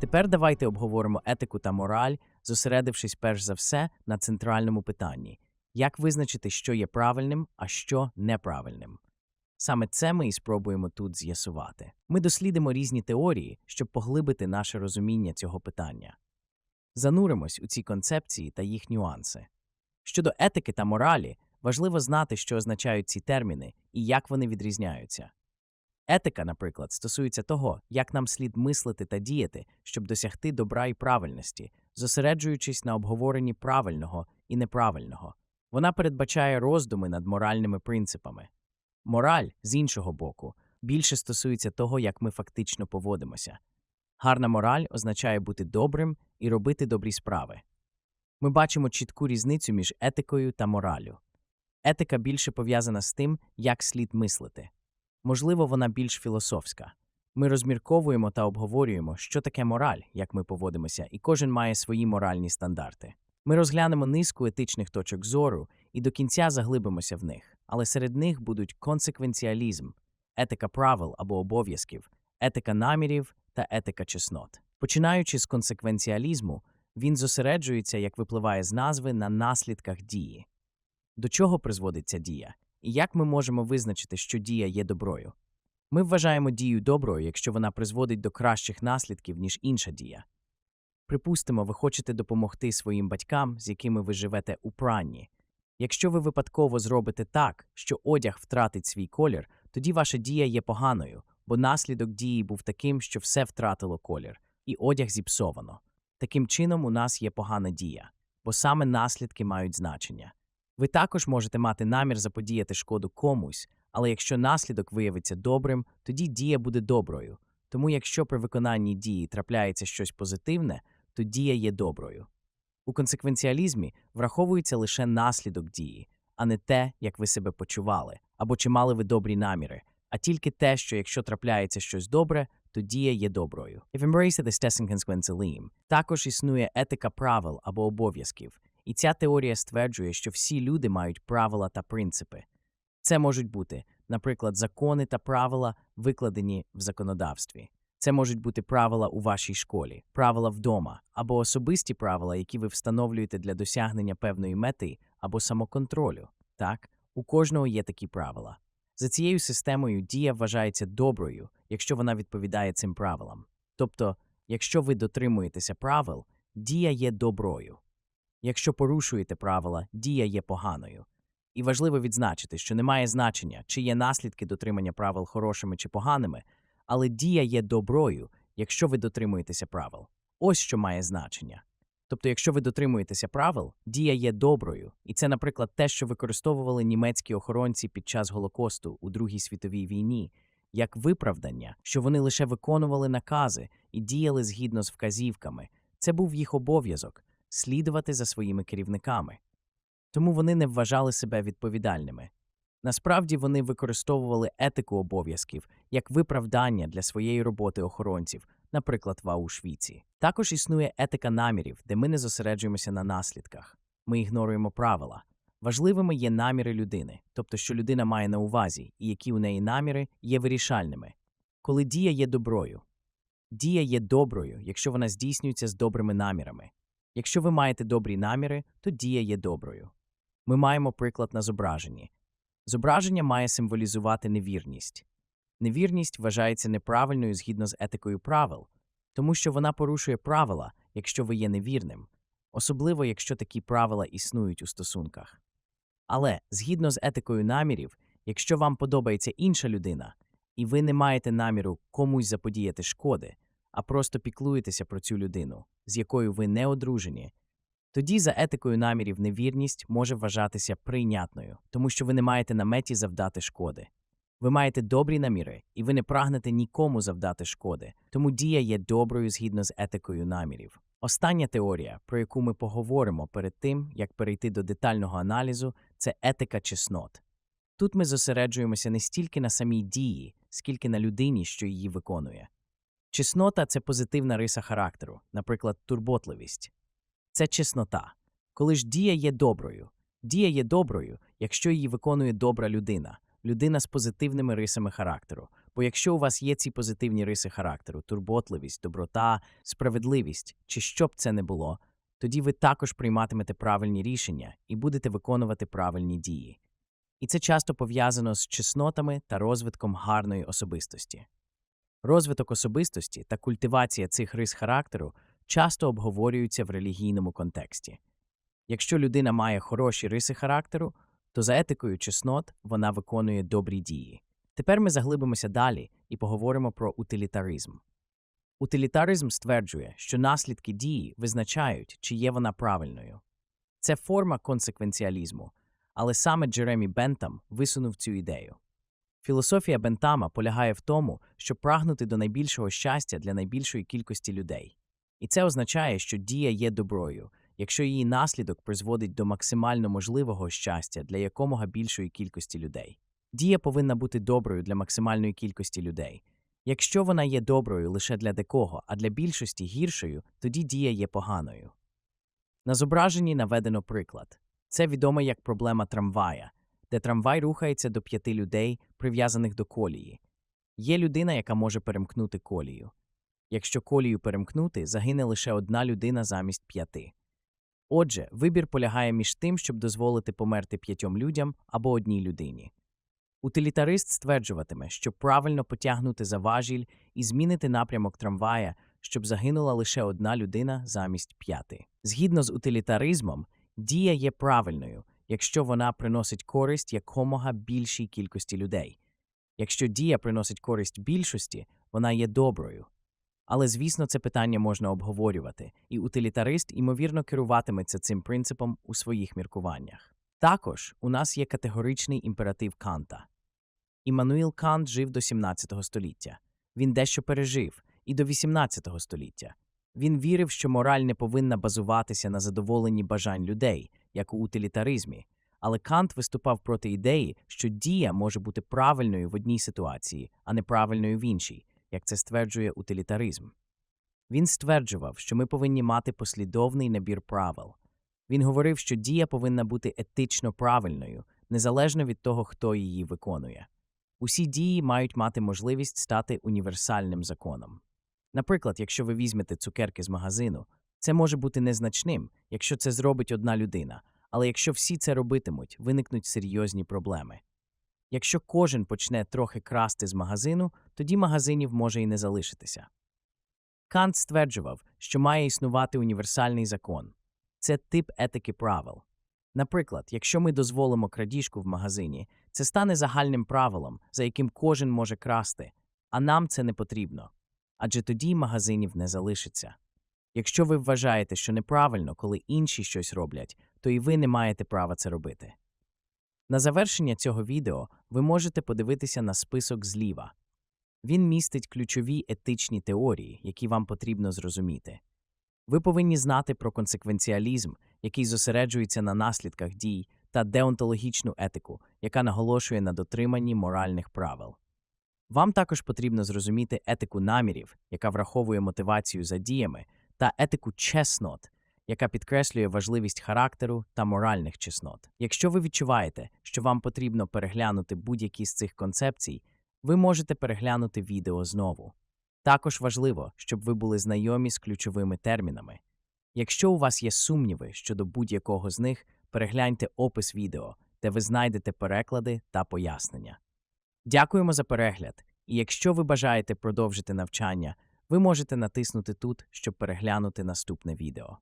Тепер давайте обговоримо етику та мораль, зосередившись перш за все на центральному питанні як визначити, що є правильним, а що неправильним. Саме це ми і спробуємо тут з'ясувати. Ми дослідимо різні теорії, щоб поглибити наше розуміння цього питання. Зануримось у ці концепції та їх нюанси. Щодо етики та моралі, важливо знати, що означають ці терміни і як вони відрізняються. Етика, наприклад, стосується того, як нам слід мислити та діяти, щоб досягти добра і правильності, зосереджуючись на обговоренні правильного і неправильного. Вона передбачає роздуми над моральними принципами. Мораль, з іншого боку, більше стосується того, як ми фактично поводимося. Гарна мораль означає бути добрим і робити добрі справи. Ми бачимо чітку різницю між етикою та моралю. Етика більше пов'язана з тим, як слід мислити. Можливо, вона більш філософська. Ми розмірковуємо та обговорюємо, що таке мораль, як ми поводимося, і кожен має свої моральні стандарти. Ми розглянемо низку етичних точок зору і до кінця заглибимося в них, але серед них будуть консеквенціалізм, етика правил або обов'язків, етика намірів та етика чеснот. Починаючи з консеквенціалізму, він зосереджується, як випливає з назви, на наслідках дії. До чого призводить ця дія? Як ми можемо визначити, що дія є доброю? Ми вважаємо дію доброю, якщо вона призводить до кращих наслідків, ніж інша дія. Припустимо, ви хочете допомогти своїм батькам, з якими ви живете у пранні. Якщо ви випадково зробите так, що одяг втратить свій колір, тоді ваша дія є поганою, бо наслідок дії був таким, що все втратило колір, і одяг зіпсовано. Таким чином, у нас є погана дія, бо саме наслідки мають значення. Ви також можете мати намір заподіяти шкоду комусь, але якщо наслідок виявиться добрим, тоді дія буде доброю. Тому якщо при виконанні дії трапляється щось позитивне, то дія є доброю. У консеквенціалізмі враховується лише наслідок дії, а не те, як ви себе почували, або чи мали ви добрі наміри, а тільки те, що якщо трапляється щось добре, то дія є доброю. If embrace the consequentialism, також існує етика правил або обов'язків, і ця теорія стверджує, що всі люди мають правила та принципи. Це можуть бути, наприклад, закони та правила, викладені в законодавстві. Це можуть бути правила у вашій школі, правила вдома або особисті правила, які ви встановлюєте для досягнення певної мети або самоконтролю. Так, у кожного є такі правила. За цією системою дія вважається доброю, якщо вона відповідає цим правилам. Тобто, якщо ви дотримуєтеся правил, дія є доброю. Якщо порушуєте правила, дія є поганою. І важливо відзначити, що немає значення, чи є наслідки дотримання правил хорошими чи поганими, але дія є доброю, якщо ви дотримуєтеся правил. Ось що має значення. Тобто, якщо ви дотримуєтеся правил, дія є доброю, і це, наприклад, те, що використовували німецькі охоронці під час Голокосту у Другій світовій війні, як виправдання, що вони лише виконували накази і діяли згідно з вказівками. Це був їх обов'язок слідувати за своїми керівниками. Тому вони не вважали себе відповідальними. Насправді вони використовували етику обов'язків як виправдання для своєї роботи охоронців, наприклад, в Аушвіці. Також існує етика намірів, де ми не зосереджуємося на наслідках. Ми ігноруємо правила. Важливими є наміри людини, тобто, що людина має на увазі, і які у неї наміри є вирішальними. Коли дія є доброю, дія є доброю, якщо вона здійснюється з добрими намірами. Якщо ви маєте добрі наміри, то дія є доброю. Ми маємо приклад на зображенні. Зображення має символізувати невірність. Невірність вважається неправильною згідно з етикою правил, тому що вона порушує правила, якщо ви є невірним, особливо якщо такі правила існують у стосунках. Але згідно з етикою намірів, якщо вам подобається інша людина, і ви не маєте наміру комусь заподіяти шкоди, а просто піклуєтеся про цю людину, з якою ви не одружені, тоді за етикою намірів невірність може вважатися прийнятною, тому що ви не маєте на меті завдати шкоди. Ви маєте добрі наміри, і ви не прагнете нікому завдати шкоди, тому дія є доброю згідно з етикою намірів. Остання теорія, про яку ми поговоримо перед тим, як перейти до детального аналізу, це етика чеснот. Тут ми зосереджуємося не стільки на самій дії, скільки на людині, що її виконує. Чеснота це позитивна риса характеру, наприклад, турботливість. Це чеснота. Коли ж дія є доброю. Дія є доброю, якщо її виконує добра людина, людина з позитивними рисами характеру. Бо якщо у вас є ці позитивні риси характеру, турботливість, доброта, справедливість чи що б це не було, тоді ви також прийматимете правильні рішення і будете виконувати правильні дії. І це часто пов'язано з чеснотами та розвитком гарної особистості. Розвиток особистості та культивація цих рис характеру часто обговорюються в релігійному контексті. Якщо людина має хороші риси характеру, то за етикою чеснот вона виконує добрі дії. Тепер ми заглибимося далі і поговоримо про утилітаризм. Утилітаризм стверджує, що наслідки дії визначають, чи є вона правильною. Це форма консеквенціалізму, але саме Джеремі Бентам висунув цю ідею. Філософія Бентама полягає в тому, щоб прагнути до найбільшого щастя для найбільшої кількості людей. І це означає, що дія є доброю, якщо її наслідок призводить до максимально можливого щастя для якомога більшої кількості людей. Дія повинна бути доброю для максимальної кількості людей. Якщо вона є доброю лише для декого, а для більшості гіршою, тоді дія є поганою. На зображенні наведено приклад. Це відомо як проблема трамвая, де трамвай рухається до п'яти людей, прив'язаних до колії. Є людина, яка може перемкнути колію. Якщо колію перемкнути, загине лише одна людина замість п'яти. Отже, вибір полягає між тим, щоб дозволити померти п'ятьом людям або одній людині. Утилітарист стверджуватиме, що правильно потягнути за важіль і змінити напрямок трамвая, щоб загинула лише одна людина замість п'яти. Згідно з утилітаризмом, дія є правильною, якщо вона приносить користь якомога більшій кількості людей. Якщо дія приносить користь більшості, вона є доброю. Але, звісно, це питання можна обговорювати, і утилітарист, ймовірно, керуватиметься цим принципом у своїх міркуваннях. Також у нас є категоричний імператив Канта. Іммануїл Кант жив до 17 століття. Він дещо пережив і до 18 століття. Він вірив, що мораль не повинна базуватися на задоволенні бажань людей, як у утилітаризмі, але Кант виступав проти ідеї, що дія може бути правильною в одній ситуації, а неправильною в іншій, як це стверджує утилітаризм. Він стверджував, що ми повинні мати послідовний набір правил. Він говорив, що дія повинна бути етично правильною, незалежно від того, хто її виконує. Усі дії мають мати можливість стати універсальним законом. Наприклад, якщо ви візьмете цукерки з магазину, це може бути незначним, якщо це зробить одна людина, але якщо всі це робитимуть, виникнуть серйозні проблеми. Якщо кожен почне трохи красти з магазину, тоді магазинів може і не залишитися. Кант стверджував, що має існувати універсальний закон це тип етики правил. Наприклад, якщо ми дозволимо крадіжку в магазині, це стане загальним правилом, за яким кожен може красти, а нам це не потрібно. Адже тоді магазинів не залишиться. Якщо ви вважаєте, що неправильно, коли інші щось роблять, то і ви не маєте права це робити. На завершення цього відео ви можете подивитися на список зліва. Він містить ключові етичні теорії, які вам потрібно зрозуміти. Ви повинні знати про консеквенціалізм, який зосереджується на наслідках дій, та деонтологічну етику, яка наголошує на дотриманні моральних правил. Вам також потрібно зрозуміти етику намірів, яка враховує мотивацію за діями, та етику чеснот, яка підкреслює важливість характеру та моральних чеснот. Якщо ви відчуваєте, що вам потрібно переглянути будь-які з цих концепцій, ви можете переглянути відео знову. Також важливо, щоб ви були знайомі з ключовими термінами. Якщо у вас є сумніви щодо будь-якого з них, перегляньте опис відео, де ви знайдете переклади та пояснення. Дякуємо за перегляд, і якщо ви бажаєте продовжити навчання, ви можете натиснути тут, щоб переглянути наступне відео.